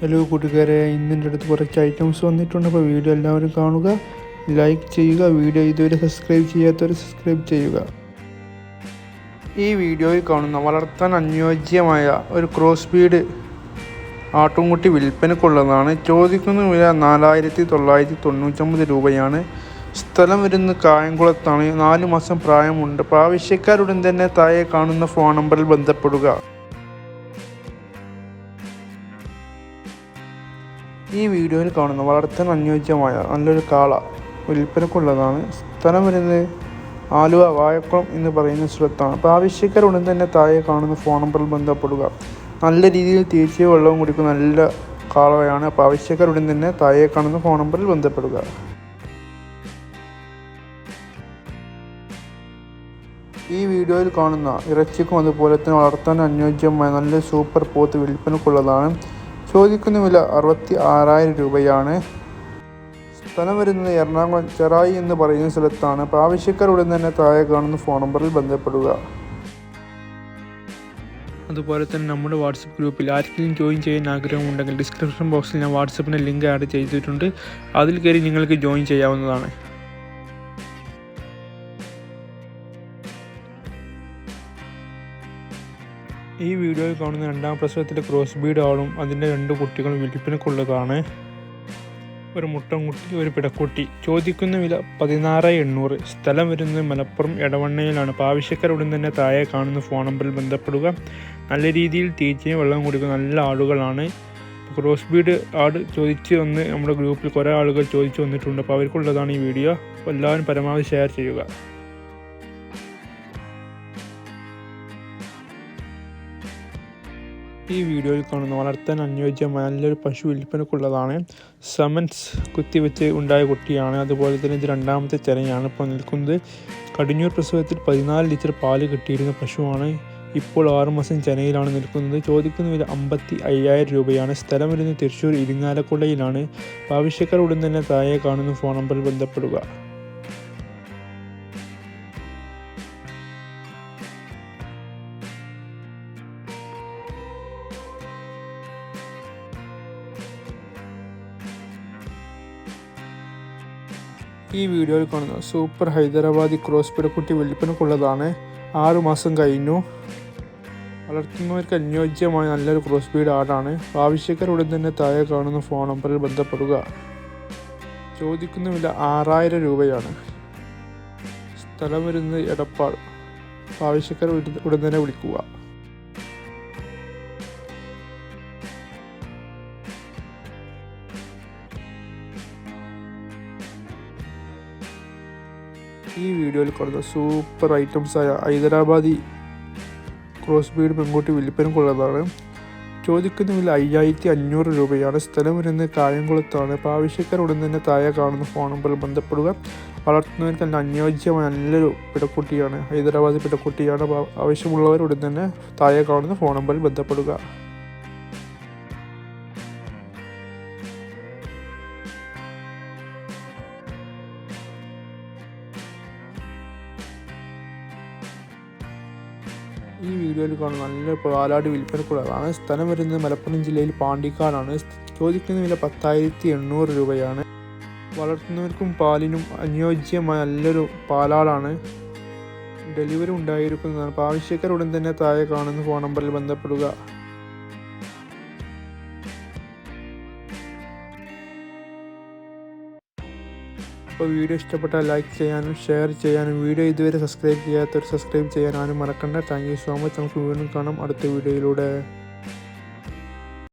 Hello കൂട്ടുകാരെ ഇന്നിന്റെ അടുത്ത് കുറച്ച് ഐറ്റംസ് വന്നിട്ടുണ്ട്. അപ്പോൾ വീഡിയോ എല്ലാവരും കാണുക ലൈക്ക് ചെയ്യുക വീഡിയോ ഇതുവരെ സബ്സ്ക്രൈബ് ചെയ്യാത്തവർ സബ്സ്ക്രൈബ് ചെയ്യുക. ഈ വീഡിയോയിൽ കാണുന്ന വളർത്താൻ അനുയോജ്യമായ ഒരു ക്രോസ് ബീഡ് ആട്ടുംകുട്ടി വിൽപ്പനക്കുള്ളതാണ് ചോദിക്കുന്ന വില നാലായിരത്തി തൊള്ളായിരത്തി തൊണ്ണൂറ്റൊമ്പത് രൂപയാണ്. സ്ഥലം വരുന്ന കായംകുളത്താണ്. നാല് മാസം പ്രായമുണ്ട്. അപ്പോൾ ആവശ്യക്കാരുടൻ തന്നെ താഴെ കാണുന്ന ഫോൺ നമ്പറിൽ ബന്ധപ്പെടുക. ഈ വീഡിയോയിൽ കാണുന്ന വളർത്താൻ അനുയോജ്യമായ നല്ലൊരു കാള വിൽപ്പനക്കുള്ളതാണ്. സ്ഥലം വരുന്നത് ആലുവ വാഴക്കുളം എന്ന് പറയുന്ന സ്ഥലത്താണ്. അപ്പോൾ ആവശ്യക്കാർ ഉടൻ തന്നെ താഴെ കാണുന്ന ഫോൺ നമ്പറിൽ ബന്ധപ്പെടുക. നല്ല രീതിയിൽ തീർച്ചയായും വെള്ളവും കുടിക്കുന്ന നല്ല കാളവയാണ് അപ്പോൾ ആവശ്യക്കാർ ഉടൻ തന്നെ താഴെ കാണുന്ന ഫോൺ നമ്പറിൽ ബന്ധപ്പെടുക. ഈ വീഡിയോയിൽ കാണുന്ന ഇറച്ചിക്കും അതുപോലെ തന്നെ വളർത്താൻ അനുയോജ്യമായ നല്ല സൂപ്പർ പോത്ത് വിൽപ്പനക്കുള്ളതാണ്. ചോദിക്കുന്ന വില അറുപത്തി ആറായിരം രൂപയാണ്. സ്ഥലം വരുന്നത് എറണാകുളം ചെറായി എന്ന് പറയുന്ന സ്ഥലത്താണ്. അപ്പോൾ ആവശ്യക്കാർ ഉടൻ തന്നെ താഴെ കാണുന്ന ഫോൺ നമ്പറിൽ ബന്ധപ്പെടുക. അതുപോലെ തന്നെ നമ്മുടെ വാട്സപ്പ് ഗ്രൂപ്പിൽ ആർക്കെങ്കിലും ജോയിൻ ചെയ്യാൻ ആഗ്രഹമുണ്ടെങ്കിൽ ഡിസ്ക്രിപ്ഷൻ ബോക്സിൽ ഞാൻ വാട്സപ്പിന്റെ ലിങ്ക് ആഡ് ചെയ്തിട്ടുണ്ട്. അതിൽ കയറി നിങ്ങൾക്ക് ജോയിൻ ചെയ്യാവുന്നതാണ്. ഈ വീഡിയോയിൽ കാണുന്ന രണ്ടാം പ്രസവത്തിലെ ക്രോസ് ബീഡ് ആളും അതിന്റെ രണ്ട് കുട്ടികളും വിൽപ്പനക്കുള്ളതാണ്. ഒരു മുട്ടൻകുട്ടി ഒരു പിടക്കുട്ടി. ചോദിക്കുന്ന വില പതിനാറ് എണ്ണൂറ്. സ്ഥലം വരുന്നത് മലപ്പുറം എടവണ്ണയിലാണ്. അപ്പോൾ ഉടൻ തന്നെ താഴെ കാണുന്ന ഫോൺ നമ്പറിൽ ബന്ധപ്പെടുക. നല്ല രീതിയിൽ തീറ്റയും വെള്ളം കുടിക്കുന്ന നല്ല ആളുകളാണ്. ക്രോസ് ബീഡ് ആട് ചോദിച്ച് വന്ന് നമ്മുടെ ഗ്രൂപ്പിൽ കുറേ ആളുകൾ ചോദിച്ചു വന്നിട്ടുണ്ട്. അപ്പോൾ അവർക്കുള്ളതാണ് ഈ വീഡിയോ. അപ്പോൾ എല്ലാവരും പരമാവധി ഷെയർ ചെയ്യുക. ഈ വീഡിയോയിൽ കാണുന്ന വളർത്താൻ അനുയോജ്യമായ നല്ലൊരു പശു വിൽപ്പനക്കുള്ളതാണ്. സമൻസ് കുത്തിവെച്ച് ഉണ്ടായ കുട്ടിയാണ്. അതുപോലെ തന്നെ ഇത് രണ്ടാമത്തെ ചെനയാണ് ഇപ്പോൾ നിൽക്കുന്നത് കടിഞ്ഞൂർ പ്രസവത്തിൽ പതിനാല് ലിറ്റർ പാൽ കിട്ടിയിരുന്ന പശുവാണ്. ഇപ്പോൾ ആറുമാസം ചെനയിലാണ് നിൽക്കുന്നത്. ചോദിക്കുന്ന വില അമ്പത്തി അയ്യായിരം രൂപയാണ്. സ്ഥലം വരുന്നത് തൃശ്ശൂർ ഇരിങ്ങാലക്കുടയിലാണ്. ആവശ്യക്കാർ ഉടൻ തന്നെ താഴെ കാണുന്ന ഫോൺ നമ്പറിൽ ബന്ധപ്പെടുക. ഈ വീഡിയോയിൽ കാണുന്ന സൂപ്പർ ഹൈദരാബാദി ക്രോസ് പിടക്കുട്ടി വെള്ളിപ്പനക്കുള്ളതാണ് ആറുമാസം കഴിഞ്ഞു. വളർത്തുന്നവർക്ക് അനുയോജ്യമായ നല്ലൊരു ക്രോസ് ബീഡ് ആടാണ്. ആവശ്യക്കാർ ഉടൻ തന്നെ താഴെ കാണുന്ന ഫോൺ നമ്പറിൽ ബന്ധപ്പെടുക. ചോദിക്കുന്ന വില ആറായിരം രൂപയാണ്. സ്ഥലം വരുന്നത് എടപ്പാൾ. ആവശ്യക്കാർ ഉടൻ തന്നെ വിളിക്കുക. ഈ വീഡിയോയിൽ കാണുന്ന സൂപ്പർ ഐറ്റംസായ ഹൈദരാബാദി ക്രോസ് ബീഡ് പെൺകുട്ടി വിൽപ്പനക്കുള്ളതാണ് ചോദിക്കുന്ന വില അയ്യായിരത്തി അഞ്ഞൂറ് രൂപയാണ്. സ്ഥലം വരുന്നത് കായംകുളത്താണ്. അപ്പോൾ ഉടൻ തന്നെ താഴെ കാണുന്ന ഫോൺ നമ്പറിൽ ബന്ധപ്പെടുക. വളർത്തുന്നവർക്ക് നല്ല അനുയോജ്യമായ നല്ലൊരു പിടക്കുട്ടിയാണ് ഹൈദരാബാദി പിടക്കുട്ടിയാണ് ആവശ്യമുള്ളവർ ഉടൻ തന്നെ താഴെ കാണുന്ന ഫോൺ നമ്പറിൽ ബന്ധപ്പെടുക. ഈ വീഡിയോയിൽ കാണുന്ന നല്ല പാലാട് വിൽപ്പനക്കുള്ളതാണ് സ്ഥലം വരുന്നത് മലപ്പുറം ജില്ലയിൽ പാണ്ടിക്കാടാണ്. ചോദിക്കുന്ന വില പത്തായിരത്തി എണ്ണൂറ് രൂപയാണ്. വളർത്തുന്നവർക്കും പാലിനും അനുയോജ്യമായ നല്ലൊരു പാലാടാണ്. ഡെലിവറി ഉണ്ടായിരിക്കുന്നതാണ്. അപ്പോൾ ആവശ്യക്കാർ ഉടൻ തന്നെ താഴെ കാണുന്ന ഫോൺ നമ്പറിൽ ബന്ധപ്പെടുക. അപ്പോൾ വീഡിയോ ഇഷ്ടപ്പെട്ടാൽ ലൈക്ക് ചെയ്യാനും ഷെയർ ചെയ്യാനും വീഡിയോ ഇതുവരെ സബ്സ്ക്രൈബ് ചെയ്യാത്തവർ സബ്സ്ക്രൈബ് ചെയ്യാനും മറക്കണ്ട. താങ്ക് സോ മച്ച് നമുക്ക് വീണ്ടും കാണാം അടുത്ത വീഡിയോയിലൂടെ.